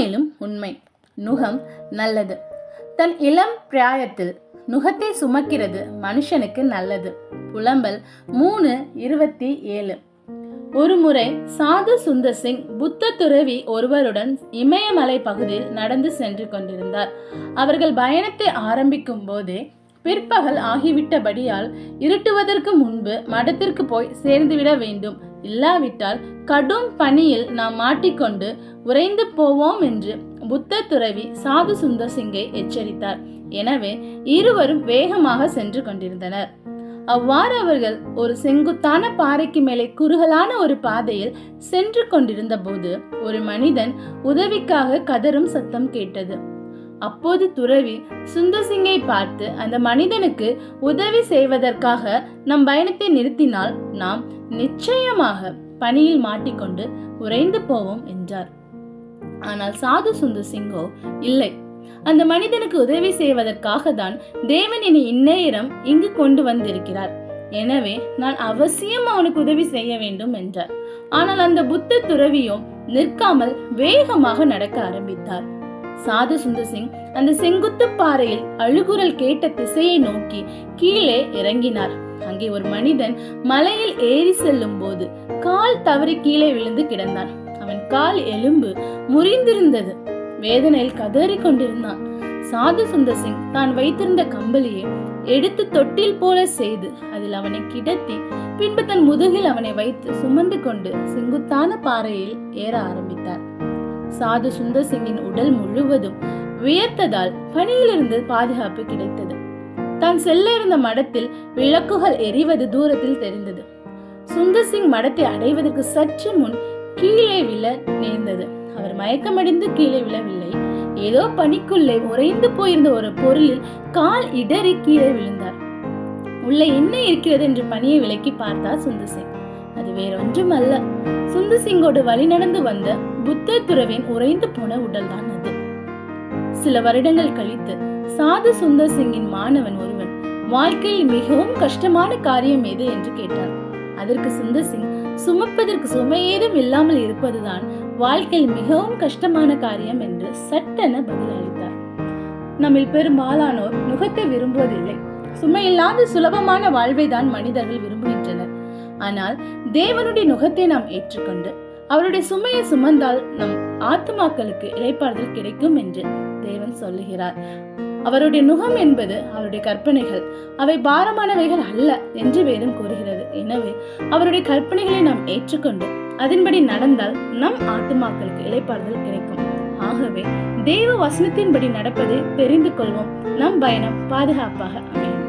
உண்மையிலும் உண்மை. நுகம் நல்லது. தன் இளம் பிராயத்தில் நுகத்தை சுமக்கிறது மனுஷனுக்கு நல்லது. புலம்பல் மூணு இருபத்தி ஏழு. ஒருமுறை சாது சுந்தர் சிங் புத்த துறவி ஒருவருடன் இமயமலை பகுதியில் நடந்து சென்று கொண்டிருந்தார். அவர்கள் பயணத்தை ஆரம்பிக்கும் போதே பிற்பகல் ஆகிவிட்டபடியால் இருட்டுவதற்கு முன்பு மடத்திற்கு போய் சேர்ந்துவிட வேண்டும். இல்லாவிட்டால் கடும் பனியில் நாம் மாட்டிக்கொண்டு உறைந்து போவோம் என்று புத்த துறவி சாது சுந்தர் சிங்கை எச்சரித்தார். எனவே இருவரும் வேகமாக சென்று கொண்டிருந்தனர். அவ்வாறு அவர்கள் ஒரு செங்குத்தான பாறைக்கு மேலே குறுகலான ஒரு பாதையில் சென்று கொண்டிருந்த போது ஒரு மனிதன் உதவிக்காக கதறும் சத்தம் கேட்டது. அப்போது துறவி சுந்தர் சிங்கை பார்த்து அந்த மனிதனுக்கு உதவி செய்வதற்காக நம் பயணத்தை நிறுத்தினால் நாம் நிச்சயமாக பணியில் மாட்டிக்கொண்டு உறைந்து போவோம் என்றார். ஆனால் சாது சுந்தர் சிங்கோ இல்லை. அந்த மனிதனுக்கு உதவி செய்வதற்காக தான் தேவன் என்னை இந்நேரம் இங்கு கொண்டு வந்திருக்கிறார். எனவே நான் அவசியம் அவனுக்கு உதவி செய்ய வேண்டும் என்றார். ஆனால் அந்த புத்த துறவியும் நிற்காமல் வேகமாக நடக்க ஆரம்பித்தார். சாது சுந்தர் சிங் அந்த செங்குத்து பாறையில் அழுகுரல் கேட்ட திசையை நோக்கி கீழே இறங்கினார். அங்கே ஒரு மனிதன் மலையில் ஏறி செல்லும் போது கால் தவறி கீழே விழுந்து கிடந்தான். அவன் கால் எலும்பு முறிந்திருந்தது. வேதனையில் கதறி கொண்டிருந்தான். சாது சுந்தர் சிங் தான் வைத்திருந்த கம்பளியை எடுத்து தொட்டில் போல செய்து அதில் அவனை கிடத்தி பின்பு தன் முதுகில் அவனை வைத்து சுமந்து கொண்டு செங்குத்தான பாறையில் ஏற ஆரம்பித்தார். சாது சுந்தர் சிங்கின் உடல் முழுவதும் வியர்த்ததால் பனியிலிருந்து பாதுகாப்பு கிடைத்தது. தான் செல்ல இருந்த மடத்தில் விளக்குகள் எரிவது தூரத்தில் தெரிந்தது. சுந்தர் சிங் மடத்தை அடைவதற்கு சற்று முன் கீழே விழ நேர்ந்தது. அவர் மயக்கமடைந்து கீழே விழவில்லை. ஏதோ பனிக்குள்ளே உறைந்து போயிருந்த ஒரு பொருளில் கால் இடறி கீழே விழுந்தார். உள்ள என்ன இருக்கிறது என்று பனியை விலக்கி பார்த்தார் சுந்தர் சிங். அது வேறொன்றும் அல்ல சுந்து சிங்கோடு வழி நடந்து வந்த புத்த துறவின் உறைந்து போன உடல்தான் அது. சில வருடங்கள் கழித்து சாது சுந்தர் சிங்கின் மாணவன் ஒருவன் வாழ்க்கையில் மிகவும் கஷ்டமான காரியம் எது என்று கேட்டான். அதற்கு சுந்தர் சிங் சுமப்பதற்கு சுமையேதும் இல்லாமல் இருப்பதுதான் வாழ்க்கையில் மிகவும் கஷ்டமான காரியம் என்று சட்டென பதிலளித்தார். நம்மில் பெரும்பாலானோர் நுகத்தை விரும்புவதில்லை. சுமையில்லாத சுலபமான வாழ்வை தான் மனிதர்கள் விரும்புகின்றனர். ஆனால் தேவனுடைய நுகத்தை நாம் ஏற்றுக்கொண்டு அவருடைய சுமையை சுமந்தால் நம் ஆத்துமாக்களுக்கு இளைப்பாறுதல் கிடைக்கும் என்று தேவன் சொல்லுகிறார். அவருடைய நுகம் என்பது அவருடைய கற்பனைகள். அவை பாரமானவைகள் அல்ல என்று வேதம் கூறுகிறது. எனவே அவருடைய கற்பனைகளை நாம் ஏற்றுக்கொண்டு அதன்படி நடந்தால் நம் ஆத்துமாக்களுக்கு இளைப்பாறுதல் கிடைக்கும். ஆகவே தேவ வசனத்தின்படி நடப்பதை தெரிந்து கொள்வோம். நம் பயணம் பாதுகாப்பாக அமையும்.